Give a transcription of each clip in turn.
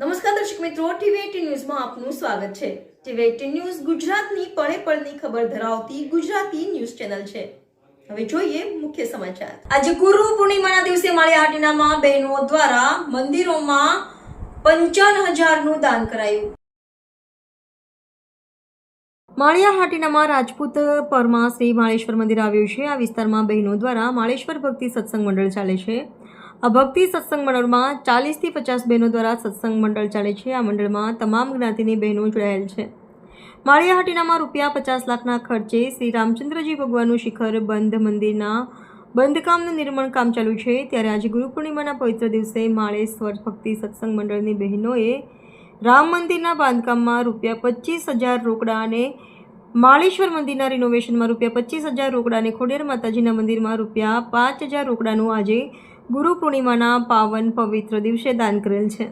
નમસ્કાર દર્શક મિત્રો ટીવી ન્યૂઝમાં આપનું સ્વાગત છે. ટીવી એટીન ન્યૂઝ ગુજરાતની પળે પળની ખબર ધરાવતી ગુજરાતી ન્યૂઝ ચેનલ છે. હવે જોઈએ મુખ્ય સમાચાર. આજે ગુરુ પૂર્ણિમાના દિવસે માળિયા હાટીનામાં બહેનો દ્વારા મંદિરોમાં પંચાવન હજારનું દાન કરાયું. માળિયા હાટીનામાં રાજપૂત પરમાં શ્રી માળેશ્વર મંદિર આવ્યું છે. આ વિસ્તારમાં બહેનો દ્વારા માળેશ્વર ભક્તિ સત્સંગ મંડળ ચાલે છે. આ ભક્તિ સત્સંગ મંડળમાં ચાલીસથી પચાસ બહેનો દ્વારા સત્સંગ મંડળ ચાલે છે. આ મંડળમાં તમામ જ્ઞાતિની બહેનો જોડાયેલ છે. માળિયા હાટીનામાં રૂપિયા પચાસ લાખના ખર્ચે શ્રી રામચંદ્રજી ભગવાનનું શિખર બંધ મંદિરના બંધકામનું નિર્માણ કામ ચાલુ છે. ત્યારે આજે ગુરુ પૂર્ણિમાના પવિત્ર દિવસે માળેશ્વર ભક્તિ સત્સંગ મંડળની બહેનોએ રામ મંદિરના બાંધકામમાં રૂપિયા પચીસ હજાર રોકડા અને માળેશ્વર મંદિરના રિનોવેશનમાં રૂપિયા પચીસ હજાર રોકડા અને ખોડેર માતાજીના મંદિરમાં રૂપિયા પાંચ હજાર રોકડાનું આજે ગુરુ પૂર્ણિમાના પાવન પવિત્ર દિવસે દાન કરેલ છે.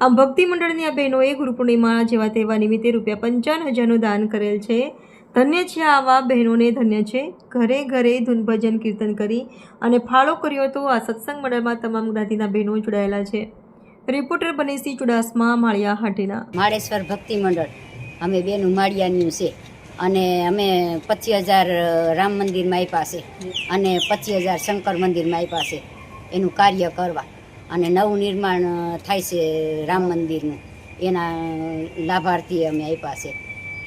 આમ ભક્તિ મંડળની આ બહેનોએ ગુરુ પૂર્ણિમા જેવા તેવા નિમિત્તે રૂપિયા પંચાવન હજારનું દાન કરેલ છે. ધન્ય છે આવા બહેનોને ધન્ય છે. ઘરે ઘરે ધૂન ભજન કીર્તન કરી અને ફાળો કર્યો તો આ સત્સંગ મંડળમાં તમામ જ્ઞાતિના બહેનો જોડાયેલા છે. રિપોર્ટર બનેસી ચુડાસમા, માળિયા હાટીના. માળેશ્વર ભક્તિ મંડળ. અમે બેન ઉમાળિયાની છે. અને અમે પચીસ હજાર રામ મંદિરમાં આપ્યા છે. અને પચીસ હજાર શંકર મંદિરમાં આપ્યા છે. એનું કાર્ય કરવા. અને નવું નિર્માણ થાય છે રામ મંદિરનું. એના લાભાર્થી અમે આપ્યા છે.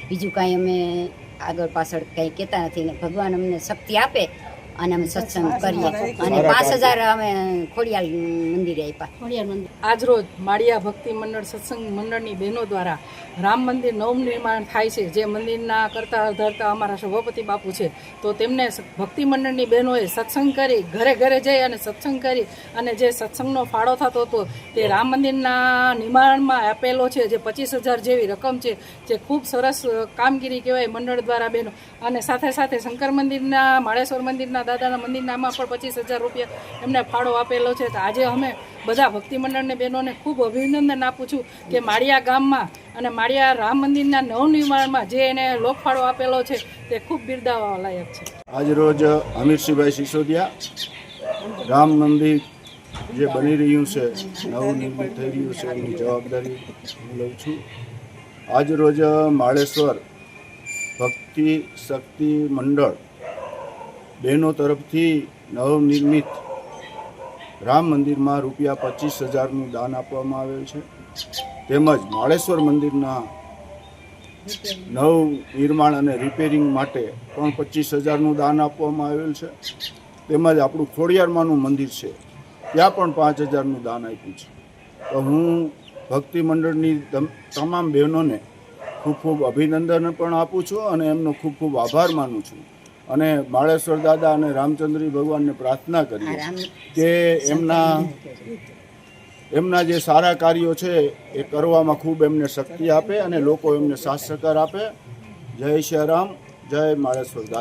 બીજું કાંઈ અમે આગળ પાછળ કંઈ કહેતા નથી ને ભગવાન અમને શક્તિ આપે અને અમે સત્સંગ કરીએ. અને પાંચ હજાર અમે ખોડિયાલ મંદિરે આપ્યા. ખોડિયાલ મંદિર. આજરોજ માળિયા ભક્તિ મંડળ સત્સંગ મંડળની બહેનો દ્વારા રામ મંદિર નવનિર્માણ થાય છે. જે મંદિરના કરતા ધરતા અમારા સભાપતિ બાપુ છે. તો તેમને ભક્તિ મંડળની બહેનોએ સત્સંગ કરી ઘરે ઘરે જઈ અને સત્સંગ કરી અને જે સત્સંગનો ફાળો થતો હતો તે રામ મંદિરના નિર્માણમાં આપેલો છે. જે પચીસ હજાર જેવી રકમ છે જે ખૂબ સરસ કામગીરી કહેવાય મંડળ દ્વારા બહેનો. અને સાથે સાથે શંકર મંદિરના માળેશ્વર મંદિરના દાદાના મંદિરનામાં પણ પચીસ હજાર રૂપિયા એમને ફાળો આપેલો છે. તો આજે અમે બધા ભક્તિ મંડળને બહેનોને ખૂબ અભિનંદન આપું છું કે માળિયા ગામમાં અને માળિયા રામ મંદિરના નવનિર્માણમાં જે એને લોકફાળો આપેલો છે તે ખૂબ બિરદાવવા લાયક છે. આજરોજ અમીરસિંહભાઈ સિસોદિયા રામ મંદિર જે બની રહ્યું છે, નવનિર્મિત થઈ રહ્યું છે, એની જવાબદારી હું લઉં છું. આજરોજ માળેશ્વર ભક્તિ શક્તિ મંડળ બહેનો તરફથી નવનિર્મિત રામ મંદિરમાં રૂપિયા પચીસ હજારનું દાન આપવામાં આવેલ છે. તેમજ માળેશ્વર મંદિરના નવ નિર્માણ અને રિપેરિંગ માટે પણ પચીસ હજારનું દાન આપવામાં આવેલ છે. તેમજ આપણું ખોડિયારમાંનું મંદિર છે, ત્યાં પણ પાંચ હજારનું દાન આપ્યું છે. તો હું ભક્તિ મંડળની તમ- તમામ બહેનોને ખૂબ ખૂબ અભિનંદન પણ આપું છું અને એમનો ખૂબ ખૂબ આભાર માનું છું. અને માળેશ્વર દાદા અને રામચંદ્રી ભગવાનને પ્રાર્થના કરીએ કે એમના એમના જે સારા કાર્યો છે એ કરવામાં ખૂબ એમને શક્તિ આપે અને લોકો એમને સાથ સહકાર આપે. જય શ્રી રામ જય માળેશ્વર દાદા.